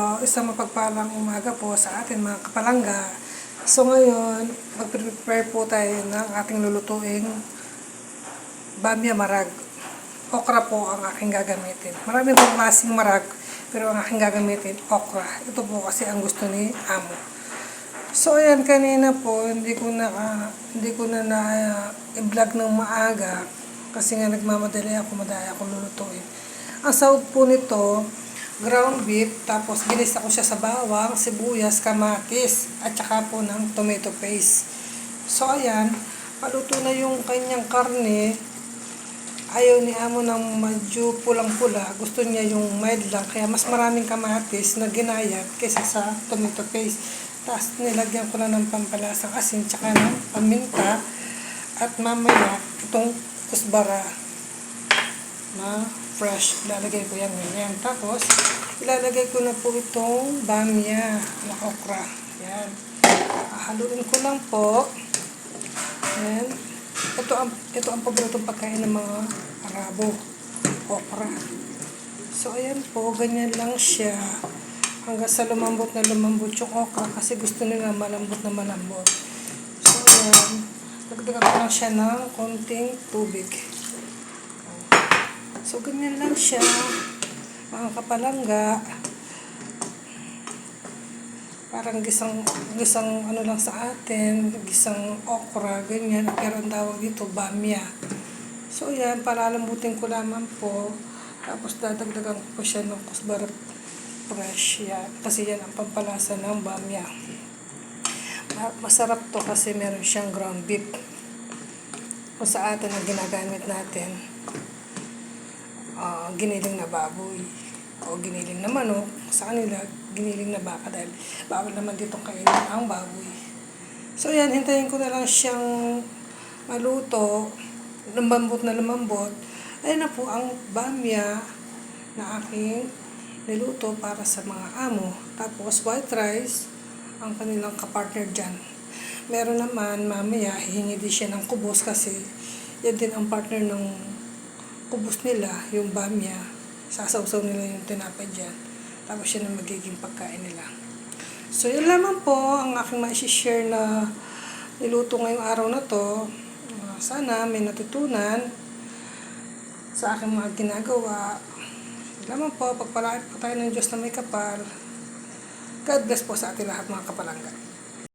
Uh, isang mapagpalang umaga po sa atin mga kapalangga. So ngayon, mag-prepare po tayo ng ating lulutuing bamya marag. Okra po ang aking gagamitin. Marami pong klaseng marag, pero ang aking gagamitin, okra. Ito po kasi ang gusto ni Amo. So ayan, kanina po, hindi ko na, ah, hindi ko na na i-vlog ng maaga kasi nga nagmamadali ako, madali ako lulutuin. Ang sahog po nito, ground beef, tapos ginisa ko siya sa bawang, sibuyas, kamatis, at saka po ng tomato paste. So ayan, paluto na yung kanyang karne. Ayaw ni Amo ng medyo pulang-pula. Gusto niya yung mild lang. Kaya mas maraming kamatis na ginayat kaysa sa tomato paste. Tapos nilagyan ko na ng pampalasang asin tsaka ng paminta. At mamaya itong kusbara na fresh. Ilalagay ko yan ngayon. Tapos, ilalagay ko na po itong bamya na okra. Yan. Haluin ko lang po. Yan. Ito ang, ito ang paboritong pagkain ng mga Arabo. Okra. So, ayan po. Ganyan lang siya. Hanggang sa lumambot na lumambot yung okra kasi gusto nila malambot na malambot. So, ayan. Dagdagan ko lang siya ng konting tubig. So, ganyan lang siya. Mga kapalangga. Parang gisang, gisang ano lang sa atin. Gisang okra, ganyan. Pero ang tawag dito, bamya. So, yan. Palalambutin ko lamang po. Tapos, dadagdagan ko po siya ng kusbara fresh. Yan. Kasi yan ang pampalasa ng bamya. Ma- Masarap to kasi meron siyang ground beef. Kung sa atin ang ginagamit natin, ah, giniling na baboy o giniling na manok. Sa kanila, giniling na baka dahil bawal naman ditong kainin ang baboy. So yan, hintayin ko na lang siyang maluto, lumambot na lumambot. Ayun na po ang bamya na aking niluto para sa mga amo. Tapos white rice, ang kanilang kapartner dyan. Meron naman, mamaya, hihingi din siya ng kubos kasi yan din ang partner ng kubos nila, yung bamya. Sasawsaw nila yung tinapay dyan. Tapos yun ang magiging pagkain nila. So, yun lamang po ang aking ma-share na niluto ngayong araw na to. Uh, sana may natutunan sa aking mga ginagawa. Yun lamang po, pagpalaan po tayo ng Diyos na may kapal. God bless po sa ating lahat mga kapalangga.